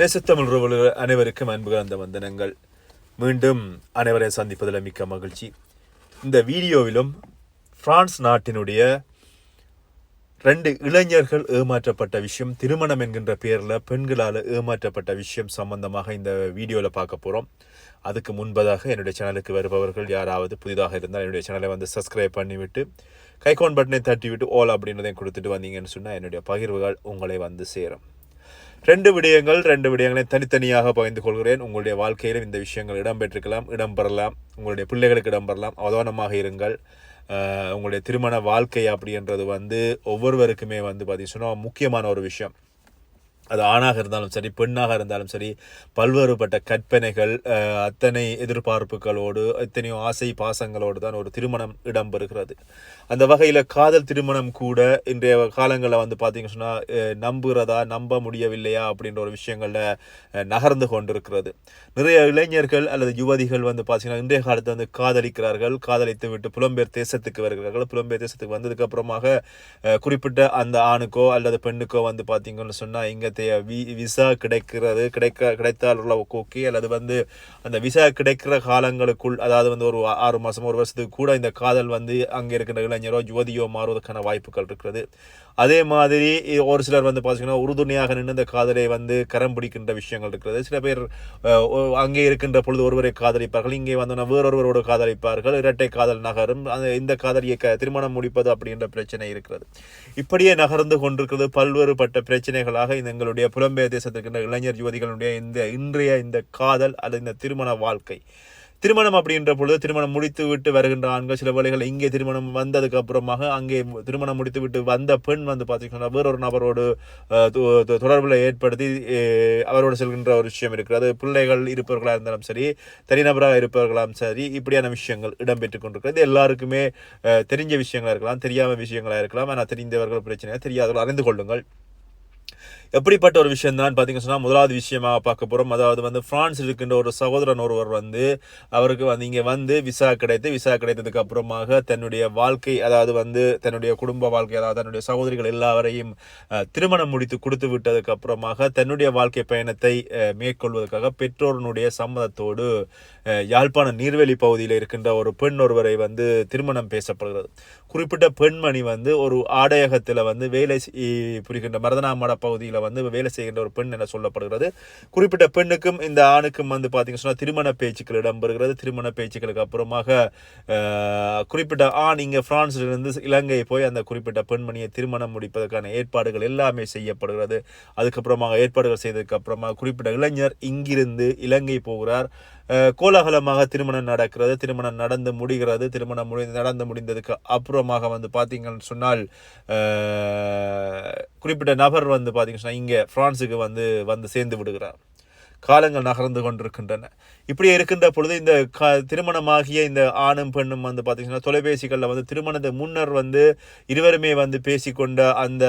நெசத்தமிழ் உறவுகள் அனைவருக்கும் அன்பு கலந்த வந்தனங்கள். மீண்டும் அனைவரையும் சந்திப்பதில் மிக்க மகிழ்ச்சி. இந்த வீடியோவிலும் பிரான்ஸ் நாட்டினுடைய ரெண்டு இளைஞர்கள் ஏமாற்றப்பட்ட விஷயம் திருமணம் என்கின்ற பெயரில் பெண்களால் ஏமாற்றப்பட்ட விஷயம் சம்பந்தமாக இந்த வீடியோவில் பார்க்க போகிறோம் அதுக்கு முன்பதாக என்னுடைய சேனலுக்கு வருபவர்கள் யாராவது புதிதாக இருந்தால் என்னுடைய சேனலை வந்து சப்ஸ்கிரைப் பண்ணிவிட்டு கைகோன் பட்டனை தட்டிவிட்டு ஓல் அப்படின்றதையும் கொடுத்துட்டு வந்தீங்கன்னு சொன்னால் என்னுடைய பகிர்வுகள் உங்களை வந்து சேரும். ரெண்டு விடயங்கள் ரெண்டு விடயங்களை தனித்தனியாக பகிர்ந்து கொள்கிறேன். உங்களுடைய வாழ்க்கையிலும் இந்த விஷயங்கள் இடம்பெற்றிருக்கலாம் இடம்பெறலாம். உங்களுடைய பிள்ளைகளுக்கு இடம்பெறலாம். அவதானமாக இருங்கள். உங்களுடைய திருமண வாழ்க்கை அப்படின்றது வந்து ஒவ்வொருவருக்குமே வந்து பார்த்தீங்கன்னா முக்கியமான ஒரு விஷயம். அது ஆணாக இருந்தாலும் சரி பெண்ணாக இருந்தாலும் சரி பல்வேறுபட்ட கற்பனைகள் அத்தனை எதிர்பார்ப்புகளோடு எத்தனையோ ஆசை பாசங்களோடு தான் ஒரு திருமணம் இடம்பெறுகிறது. அந்த வகையில் காதல் திருமணம் கூட இன்றைய காலங்களில் வந்து பார்த்தீங்கன்னு சொன்னால் நம்புகிறதா நம்ப முடியவில்லையா அப்படின்ற ஒரு விஷயங்களில் நகர்ந்து கொண்டிருக்கிறது. நிறைய இளைஞர்கள் அல்லது யுவதிகள் வந்து பார்த்தீங்கன்னா இன்றைய காலத்தில் வந்து காதலிக்கிறார்கள் காதலித்து விட்டு புலம்பெயர் தேசத்துக்கு வருகிறார்கள். புலம்பெயர் தேசத்துக்கு வந்ததுக்கப்புறமாக குறிப்பிட்ட அந்த ஆணுக்கோ அல்லது பெண்ணுக்கோ வந்து பார்த்தீங்கன்னு சொன்னால் இங்கே விசா கிடைக்கிறது கிடைக்க கிடைத்தால் உள்ள ஓகே அல்லது வந்து அந்த விசா கிடைக்கிற காலங்களுக்குள் அதாவது வந்து ஒரு ஆறு மாதம் ஒரு வருஷத்துக்கு கூட இந்த காதல் வந்து அங்கே இருக்கிற இளைஞரோ ஜோதியோ மாறுவதற்கான வாய்ப்புகள் இருக்கிறது. அதே மாதிரி ஒரு சிலர் வந்து பார்த்தீங்கன்னா உறுதுணையாக நின்று இந்த காதலை வந்து கரம் பிடிக்கின்ற விஷயங்கள் இருக்கிறது. சில பேர் அங்கே இருக்கின்ற பொழுது ஒருவரை காதலிப்பார்கள் இங்கே வந்தோன்னா வேறொருவரோடு காதலிப்பார்கள் இரட்டை காதல் நகரும் அந்த இந்த காதலியை க திருமணம் முடிப்பது அப்படின்ற பிரச்சனை இருக்கிறது. இப்படியே நகர்ந்து கொண்டிருக்கிறது பல்வேறுபட்ட பிரச்சனைகளாக இந்த எங்களுடைய புலம்பெயர் தேசத்திற்கின்ற இளைஞர் யுவதிகளுடைய இந்த இன்றைய இந்த காதல் அல்லது இந்த திருமண வாழ்க்கை. திருமணம் அப்படின்ற பொழுது திருமணம் முடித்து விட்டு வருகின்ற ஆண்கள் சில வேலைகள் இங்கே திருமணம் வந்ததுக்கு அப்புறமாக அங்கே திருமணம் முடித்து விட்டு வந்த பெண் வந்து பார்த்தீங்கன்னா வேறொரு நபரோடு தொடர்பில் ஏற்படுத்தி அவரோடு செல்கின்ற ஒரு விஷயம் இருக்கிறது. பிள்ளைகள் இருப்பவர்களாக இருந்தாலும் சரி தனிநபராக இருப்பவர்களாம் சரி இப்படியான விஷயங்கள் இடம்பெற்றுக் கொண்டிருக்கிறது. எல்லாருக்குமே தெரிஞ்ச விஷயங்களா இருக்கலாம் தெரியாத விஷயங்களா இருக்கலாம். ஆனால் தெரிந்தவர்கள் பிரச்சனை தெரியாதவர்கள் அறிந்து கொள்ளுங்கள். எப்படிப்பட்ட ஒரு விஷயம் தான் பார்த்தீங்கன்னு சொன்னால் முதலாவது விஷயமாக பார்க்க போகிறோம் அதாவது வந்து ஃப்ரான்ஸ் இருக்கின்ற ஒரு சகோதரன் ஒருவர் வந்து அவருக்கு வந்து இங்கே வந்து விசா கிடைத்து விசா கிடைத்ததுக்கு அப்புறமாக தன்னுடைய வாழ்க்கை அதாவது வந்து தன்னுடைய குடும்ப வாழ்க்கை அதாவது தன்னுடைய சகோதரிகள் எல்லாவரையும் திருமணம் முடித்து கொடுத்து விட்டதுக்கு அப்புறமாக தன்னுடைய வாழ்க்கை பயணத்தை மேற்கொள்வதற்காக பெற்றோருடைய சம்மதத்தோடு யாழ்ப்பாண நீர்வெளி பகுதியில் இருக்கின்ற ஒரு பெண் ஒருவரை வந்து திருமணம் பேசப்படுகிறது. குறிப்பிட்ட பெண்மணி வந்து ஒரு ஆடையகத்தில் வந்து வேலை புரிகின்ற மரதனாமட பகுதியில் வந்து வேலை செய்கின்ற ஒரு பெண் என சொல்லப்படுகிறது. குறிப்பிட்ட பெண்ணுக்கும் இந்த ஆணுக்கும் வந்து பார்த்தீங்கன்னா சொன்னா திருமண பேச்சுக்கள் இடம்பெறுகிறது. திருமண பேச்சுக்களுக்கு அப்புறமாக குறிப்பிட்ட ஆண் இங்கே பிரான்சிலிருந்து இலங்கை போய் அந்த குறிப்பிட்ட பெண்மணியை திருமணம் முடிப்பதற்கான ஏற்பாடுகள் எல்லாமே செய்யப்படுகிறது. அதுக்கப்புறமாக ஏற்பாடுகள் செய்ததுக்கு அப்புறமா குறிப்பிட்ட இளைஞர் இங்கிருந்து இலங்கை போகிறார். கோலாகலமாக திருமணம் நடக்கிறது. திருமணம் நடந்து முடிகிறது. திருமணம் முடி நடந்து முடிந்ததுக்கு அப்புறமாக வந்து பார்த்தீங்கன்னு சொன்னால் குறிப்பிட்ட நபர் வந்து பார்த்தீங்கன்னு சொன்னால் இங்கே ஃப்ரான்ஸுக்கு வந்து வந்து சேர்ந்து விடுகிறார். காலங்கள் நகர்ந்து கொண்டிருக்கின்றன. இப்படி இருக்கின்ற பொழுது இந்த க திருமணமாகிய இந்த ஆணும் பெண்ணும் வந்து பார்த்தீங்கன்னா தொலைபேசிகளில் வந்து திருமணத்தை முன்னர் வந்து இருவருமே வந்து பேசிக்கொண்ட அந்த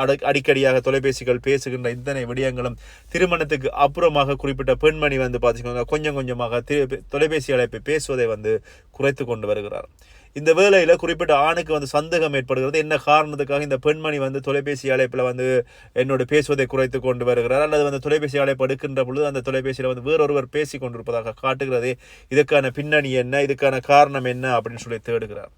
அட அடிக்கடியாக தொலைபேசிகள் பேசுகின்ற இத்தனை விடயங்களும் திருமணத்துக்கு அப்புறமாக குறிப்பிட்ட பெண்மணி வந்து பார்த்தீங்கன்னா கொஞ்சம் கொஞ்சமாக தொலைபேசி அழைப்பை பேசுவதை வந்து குறைத்து கொண்டு வருகிறார். இந்த வேலையில் குறிப்பிட்ட ஆணுக்கு வந்து சந்தேகம் ஏற்படுகிறது. என்ன காரணத்துக்காக இந்த பெண்மணி வந்து தொலைபேசி அழைப்பில் வந்து என்னோட பேசுவதை குறைத்து கொண்டு வருகிறார்? அல்லது வந்து தொலைபேசி அழைப்பு எடுக்கின்ற பொழுது அந்த தொலைபேசியில் வந்து வேறொருவர் பேசி கொண்டிருப்பதாக காட்டுகிறதே. இதுக்கான பின்னணி என்ன? இதுக்கான காரணம் என்ன? அப்படின்னு சொல்லி தேடுகிறார்.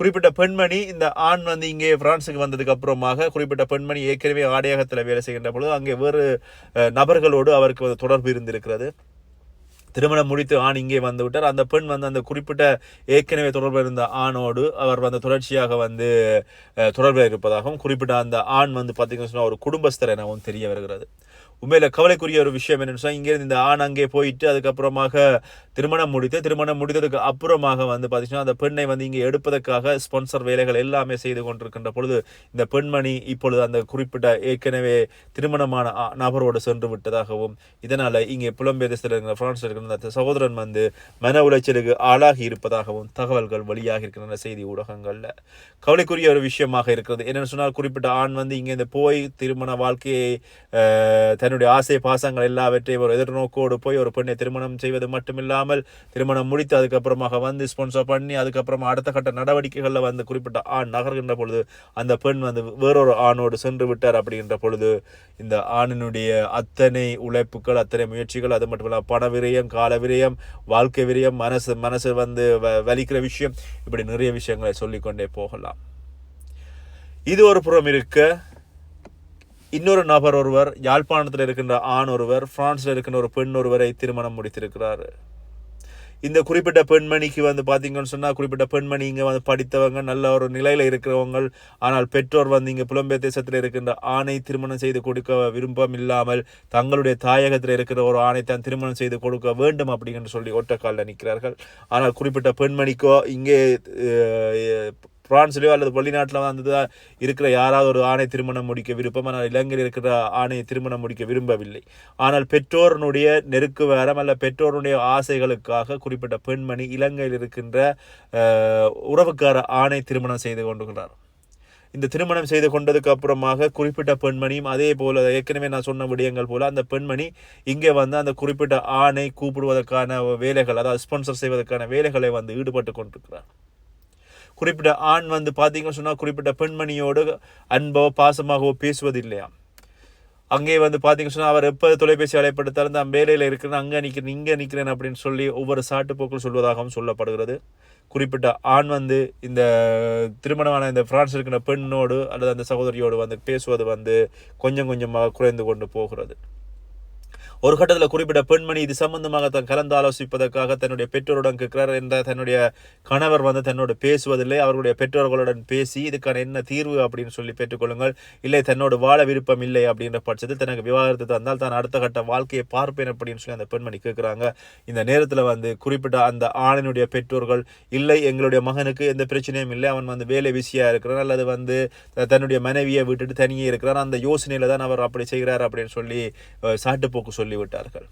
குறிப்பிட்ட பெண்மணி இந்த ஆண் வந்து இங்கே பிரான்ஸுக்கு வந்ததுக்கு அப்புறமாக குறிப்பிட்ட பெண்மணி ஏற்கனவே ஆடையகத்தில் வேலை செய்கின்ற பொழுது அங்கே வேறு நபர்களோடு அவருக்கு வந்து தொடர்பு இருந்திருக்கிறது. திருமணம் முடித்து ஆண் இங்கே வந்து விட்டார். அந்த பெண் வந்து அந்த குறிப்பிட்ட ஏற்கனவே தொடர்பில் இருந்த ஆணோடு அவர் வந்து தொடர்ச்சியாக வந்து தொடர்பில் இருப்பதாகவும் குறிப்பிட்ட அந்த ஆண் வந்து பார்த்தீங்கன்னு சொன்னால் ஒரு குடும்பஸ்தர் எனவும் தெரிய வருகிறது. உண்மையில கவலைக்குரிய ஒரு விஷயம் என்னென்னு சொன்னால் இங்கேருந்து இந்த ஆண் அங்கே போயிட்டு அதுக்கப்புறமாக திருமணம் முடித்து திருமணம் முடித்ததுக்கு அப்புறமாக வந்து பார்த்தீங்கன்னா அந்த பெண்ணை வந்து இங்கே எடுப்பதற்காக ஸ்பான்சர் வேலைகள் எல்லாமே செய்து கொண்டிருக்கின்ற பொழுது இந்த பெண்மணி இப்பொழுது அந்த குறிப்பிட்ட ஏற்கனவே திருமணமான நபரோடு சென்று விட்டதாகவும் இதனால் இங்கே புலம்பெயர் தேசத்தில் இருக்கிற ஃப்ரான்ஸில் இருக்கிற அந்த சகோதரன் வந்து மன உளைச்சலுக்கு ஆளாகி இருப்பதாகவும் தகவல்கள் வெளியாகி இருக்கின்றன செய்தி ஊடகங்களில். கவலைக்குரிய ஒரு விஷயமாக இருக்கிறது. என்னென்னு சொன்னால் குறிப்பிட்ட ஆண் வந்து இங்கே இந்த போய் திருமண வாழ்க்கையை அஹ், தன்னுடைய ஆசை பாசங்கள் எல்லாவற்றையும் ஒரு எதிர்நோக்கோடு போய் ஒரு பெண்ணை திருமணம் செய்வது மட்டுமில்லாமல் திருமணம் முடித்து அதுக்கப்புறமாக வந்து ஸ்பான்சர் பண்ணி அதுக்கப்புறமா அடுத்த கட்ட நடவடிக்கைகளில் வந்து குறிப்பிட்ட ஆண் நகர்கின்ற பொழுது அந்த பெண் வந்து வேறொரு ஆணோடு சென்று விட்டார் அப்படின்ற பொழுது இந்த ஆணினுடைய அத்தனை உழைப்புகள் அத்தனை முயற்சிகள் அது மட்டும் இல்லாமல் பண விரயம் கால விரயம் வாழ்க்கை விரயம் மனசு மனசு வந்து வ- வலிக்கிற விஷயம் இப்படி நிறைய விஷயங்களை சொல்லிக்கொண்டே போகலாம். இது ஒரு புறம் இருக்க இன்னொரு நபர் ஒருவர் யாழ்ப்பாணத்தில் இருக்கின்ற ஆண் ஒருவர் பிரான்ஸில் இருக்கின்ற ஒரு பெண் ஒருவரை திருமணம் முடித்திருக்கிறார். இந்த குறிப்பிட்ட பெண்மணிக்கு வந்து பார்த்தீங்கன்னு சொன்னால் குறிப்பிட்ட பெண்மணி இங்கே வந்து படித்தவங்க நல்ல ஒரு நிலையில் இருக்கிறவங்க. ஆனால் பெற்றோர் வந்து இங்கே புலம்பெயர் தேசத்தில் இருக்கின்ற ஆணை திருமணம் செய்து கொடுக்க விருப்பம் இல்லாமல் தங்களுடைய தாயகத்தில் இருக்கிற ஒரு ஆணை தான் திருமணம் செய்து கொடுக்க வேண்டும் அப்படிங்கன்னு சொல்லி ஒட்டக்காலில் நிற்கிறார்கள். ஆனால் குறிப்பிட்ட பெண்மணிக்கோ இங்கே பிரான்ஸ்லையோ அல்லது வெளிநாட்டில் வந்து இருக்கிற யாராவது ஒரு ஆணை திருமணம் முடிக்க விருப்பம். ஆனால் இலங்கையில் இருக்கிற ஆணையை திருமணம் முடிக்க விரும்பவில்லை. ஆனால் பெற்றோருடைய நெருக்கு வேரம் அல்ல பெற்றோருடைய ஆசைகளுக்காக குறிப்பிட்ட பெண்மணி இலங்கையில் இருக்கின்ற உறவுக்கார ஆணை திருமணம் செய்து கொண்டுகிறார் இந்த திருமணம் செய்து கொண்டதுக்கு அப்புறமாக குறிப்பிட்ட பெண்மணியும் அதே போல் ஏற்கனவே நான் சொன்ன விடயங்கள் போல் அந்த பெண்மணி இங்கே வந்து அந்த குறிப்பிட்ட ஆணை கூப்பிடுவதற்கான வேலைகள் அதாவது ஸ்பான்சர் செய்வதற்கான வேலைகளை வந்து ஈடுபட்டு கொண்டிருக்கிறார். குறிப்பிட்ட ஆண் வந்து பார்த்தீங்கன்னு சொன்னால் குறிப்பிட்ட பெண்மணியோடு அன்போ பாசமாகவோ பேசுவதில்லையா அங்கே வந்து பார்த்தீங்கன்னு சொன்னால் அவர் எப்போ தொலைபேசி அழைப்படுத்தாலும் தான் வேலையில் இருக்கிறேன் அங்கே நிற்கிறேன் இங்கே நிற்கிறேன் அப்படின்னு சொல்லி ஒவ்வொரு சாட்டுப்போக்கள் சொல்வதாகவும் சொல்லப்படுகிறது. குறிப்பிட்ட ஆண் வந்து இந்த திருமணமான இந்த பிரான்ஸ் இருக்கிற பெண்ணோடு அல்லது அந்த சகோதரியோடு வந்து பேசுவது வந்து கொஞ்சம் கொஞ்சமாக குறைந்து கொண்டு போகிறது. ஒரு கட்டத்தில் குறிப்பிட்ட பெண்மணி இது சம்பந்தமாக தான் கலந்து ஆலோசிப்பதற்காக தன்னுடைய பெற்றோருடன் கேட்கிறார் என்ற தன்னுடைய கணவர் வந்து தன்னோடு பேசுவதில்லை. அவர்களுடைய பெற்றோர்களுடன் பேசி இதுக்கான என்ன தீர்வு அப்படின்னு சொல்லி பெற்றுக்கொள்ளுங்கள். இல்லை தன்னோடு வாழ விருப்பம் இல்லை அப்படின்ற பட்சத்தில் தனக்கு விவாகரத்து தந்தால் தான் அடுத்த கட்ட வாழ்க்கையை பார்ப்பேன் அப்படின்னு சொல்லி அந்த பெண்மணி கேட்குறாங்க. இந்த நேரத்தில் வந்து குறிப்பிட்ட அந்த ஆணினுடைய பெற்றோர்கள் இல்லை எங்களுடைய மகனுக்கு எந்த பிரச்சனையும் இல்லை. அவன் வந்து வேலை விசியாக இருக்கிறான். அல்லது வந்து தன்னுடைய மனைவியை விட்டுட்டு தனியே இருக்கிறான். அந்த யோசனையில் தான் அவர் அப்படி செய்கிறார் அப்படின்னு சொல்லி சாட்டுப்போக்கு சொல்லி சொல்லிவிட்டார்கள்.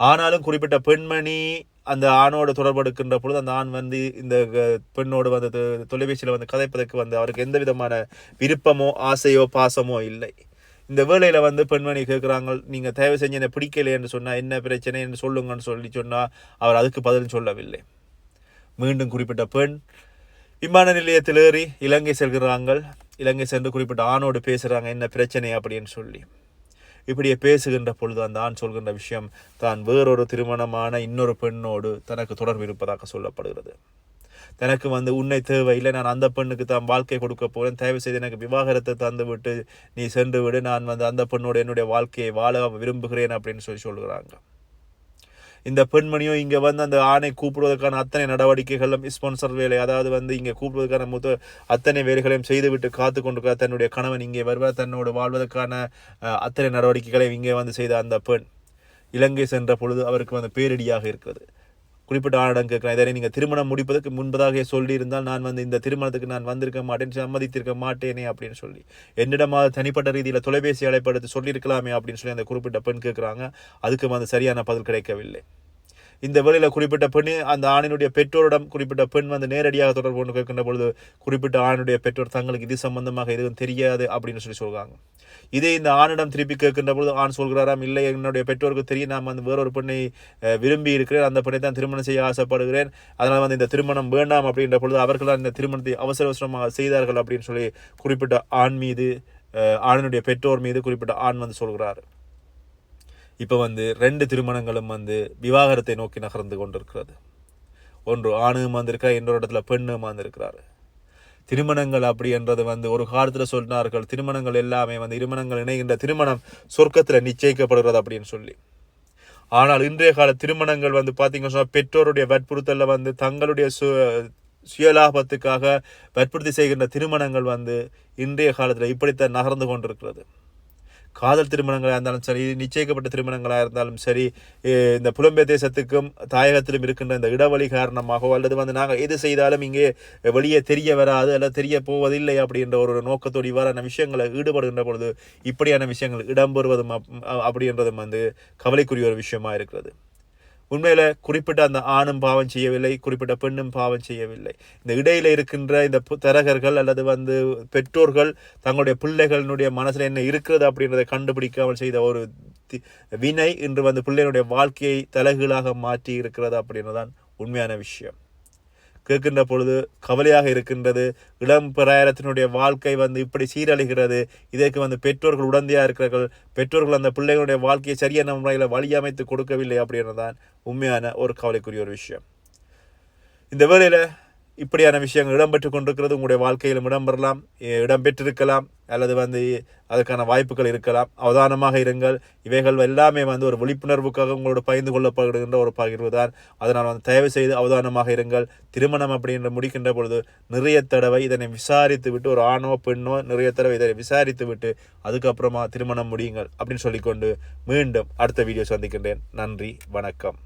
ஆனாலும் குறிப்பிட்ட பெண்மணி அந்த ஆணோடு தொடர்பெடுக்கின்ற பொழுது அந்த ஆண் வந்து இந்த பெண்ணோடு வந்து தொலைபேசியில் வந்து கதைப்பதற்கு வந்து அவருக்கு எந்த விதமான விருப்பமோ ஆசையோ பாசமோ இல்லை. இந்த வேலையில் வந்து பெண்மணி கேட்குறாங்க நீங்கள் தயவு செஞ்சு என்னை பிடிக்கலை என்று சொன்னால் என்ன பிரச்சனை? என்று சொல்லுங்கன்னு சொல்லி சொன்னால் அவர் அதுக்கு பதில் சொல்லவில்லை. மீண்டும் குறிப்பிட்ட பெண் விமான நிலையத்தில் ஏறி இலங்கை செல்கிறாங்க. இலங்கை சென்று குறிப்பிட்ட ஆணோடு பேசுகிறாங்க என்ன பிரச்சனை? அப்படின்னு சொல்லி. இப்படியே பேசுகின்ற பொழுது அந்த ஆண் சொல்கின்ற விஷயம் தான் வேறொரு திருமணமான இன்னொரு பெண்ணோடு தனக்கு தொடர்பு இருப்பதாக சொல்லப்படுகிறது. தனக்கு வந்து உன்னை தேவையில்லை நான் அந்த பெண்ணுக்கு தான் வாழ்க்கை கொடுக்க போகிறேன் தயவு செய்து எனக்கு விவாகரத்தை தந்து விட்டு நீ சென்று விடு நான் வந்து அந்த பெண்ணோட என்னுடைய வாழ்க்கையை வாழ விரும்புகிறேன் அப்படின்னு சொல்லி சொல்கிறாங்க இந்த பெண்மணியும் இங்கே வந்து அந்த ஆணை கூப்பிடுவதற்கான அத்தனை நடவடிக்கைகளும் ஸ்பான்சர் வேலை அதாவது வந்து இங்கே கூப்பிடுவதற்கான முத அத்தனை வேலைகளையும் செய்துவிட்டு காத்து கொண்டு தன்னுடைய கணவன் இங்கே வருவார். தன்னோடு வாழ்வதற்கான அத்தனை நடவடிக்கைகளையும் இங்கே வந்து செய்த அந்த பெண் இலங்கை சென்ற பொழுது அவருக்கு வந்து பேரிடியாக இருக்கிறது. குறிப்பிட்ட ஆடம் கேட்குறேன். இதனை நீங்கள் திருமணம் முடிப்பதற்கு முன்பதாக சொல்லியிருந்தால் நான் வந்து இந்த திருமணத்துக்கு நான் வந்திருக்க மாட்டேன் சம்மதித்திருக்க மாட்டேனே அப்படின்னு சொல்லி. என்னிடமாக தனிப்பட்ட ரீதியில் தொலைபேசி அழைப்படுத்தி சொல்லியிருக்கலாமே அப்படின்னு சொல்லி அந்த குறிப்பிட்ட பெண் கேட்குறாங்க. அதுக்கு வந்து சரியான பதில் கிடைக்கவில்லை. இந்த வேலையில் குறிப்பிட்ட பெண் அந்த ஆணினுடைய பெற்றோரிடம் குறிப்பிட்ட பெண் வந்து நேரடியாக தொடர்பு கொண்டு கேட்கின்ற பொழுது குறிப்பிட்ட ஆணுடைய பெற்றோர் தங்களுக்கு இது சம்பந்தமாக எதுவும் தெரியாது அப்படின்னு சொல்லி சொல்கிறாங்க இதே இந்த ஆணிடம் திருப்பி கேட்கின்ற பொழுது ஆண் சொல்கிறாராம் இல்லை என்னுடைய பெற்றோருக்கு தெரியும். நான் வந்து வேறொரு பெண்ணை விரும்பி இருக்கிறேன். அந்த பெண்ணை தான் திருமணம் செய்ய ஆசைப்படுகிறேன். அதனால் வந்து இந்த திருமணம் வேண்டாம் அப்படின்ற பொழுது அவர்கள் இந்த திருமணத்தை அவசர அவசரமாக செய்தார்கள் அப்படின்னு சொல்லி குறிப்பிட்ட ஆண் மீது ஆணினுடைய பெற்றோர் மீது குறிப்பிட்ட ஆண் வந்து சொல்கிறார். இப்போ வந்து ரெண்டு திருமணங்களும் வந்து விவாகரத்தை நோக்கி நகர்ந்து கொண்டிருக்கிறது. ஒன்று ஆணும் வந்திருக்கா இன்னொரு இடத்துல பெண்ணும் வந்திருக்கிறாரு. திருமணங்கள் அப்படி என்றது வந்து ஒரு காலத்தில் சொன்னார்கள் திருமணங்கள் எல்லாமே வந்து இருமணங்கள் இணைகின்ற திருமணம் சொர்க்கத்தில் நிச்சயிக்கப்படுகிறது அப்படின்னு சொல்லி. ஆனால் இன்றைய கால திருமணங்கள் வந்து பார்த்தீங்கன்னா சொன்னா பெற்றோருடைய வற்புறுத்தலில் வந்து தங்களுடைய சு சுயலாபத்துக்காக வற்புறுத்தி செய்கின்ற திருமணங்கள் வந்து இன்றைய காலத்தில் இப்படித்தான் நகர்ந்து கொண்டிருக்கிறது. காதல் திருமணங்களாக இருந்தாலும் சரி நிச்சயிக்கப்பட்ட திருமணங்களாக இருந்தாலும் சரி இந்த புலம்பெயர் தேசத்துக்கும் தாயகத்திலும் இருக்கின்ற இந்த இடவழி காரணமாகவோ அல்லது வந்து நாங்கள் எது செய்தாலும் இங்கே வெளியே தெரிய வராது அல்லது தெரிய போவதில்லை அப்படின்ற ஒரு நோக்கத்தோடு இவ்வாறான விஷயங்களை ஈடுபடுகின்ற பொழுது இப்படியான விஷயங்கள் இடம்பெறுவதும் அப்படின்றதும் வந்து கவலைக்குரிய ஒரு விஷயமா இருக்கிறது. உண்மையில் குறிப்பிட்ட அந்த ஆணும் பாவம் செய்யவில்லை குறிப்பிட்ட பெண்ணும் பாவம் செய்யவில்லை. இந்த இடையில இருக்கின்ற இந்த பு- தரகர்கள் அல்லது வந்து பெற்றோர்கள் தங்களுடைய பிள்ளைகளினுடைய மனசில் என்ன இருக்கிறது அப்படின்றத கண்டுபிடிக்காமல் செய்த ஒரு தி- வினை இன்று வந்து பிள்ளைகளுடைய வாழ்க்கையை தலைகீழாக மாற்றி இருக்கிறது அப்படின்றதான் உண்மையான விஷயம். கேட்கின்ற பொழுது கவலையாக இருக்கின்றது. இளம் பிராயத்தினுடைய வாழ்க்கை வந்து இப்படி சீரழிகிறது. இதற்கு வந்து பெற்றோர்கள் உடந்தையாக இருக்கிறார்கள். பெற்றோர்கள் அந்த பிள்ளைகளுடைய வாழ்க்கையை சரியான முறையில் வழியமைத்து கொடுக்கவில்லை அப்படின்றதான் உண்மையான ஒரு கவலைக்குரிய ஒரு விஷயம். இந்த வேளையில் இப்படியான விஷயங்கள் இடம்பெற்று கொண்டிருக்கிறது. உங்களுடைய வாழ்க்கையிலும் இடம்பெறலாம் இடம்பெற்றிருக்கலாம் அல்லது வந்து அதுக்கான வாய்ப்புகள் இருக்கலாம். அவதானமாக இருங்கள். இவைகள் எல்லாமே வந்து ஒரு விழிப்புணர்வுக்காக உங்களோட பகிர்ந்து கொள்ளப்படுகின்ற ஒரு பகிர்வு தான் அதனால் வந்து தயவு செய்து அவதானமாக இருங்கள். திருமணம் அப்படின்ற முடிக்கின்ற பொழுது நிறைய தடவை இதனை விசாரித்து விட்டு ஒரு ஆணோ பெண்ணோ நிறைய தடவை இதனை விசாரித்து விட்டு அதுக்கப்புறமா திருமணம் முடியுங்கள் அப்படின்னு சொல்லிக்கொண்டு மீண்டும் அடுத்த வீடியோ சந்திக்கின்றேன். நன்றி வணக்கம்.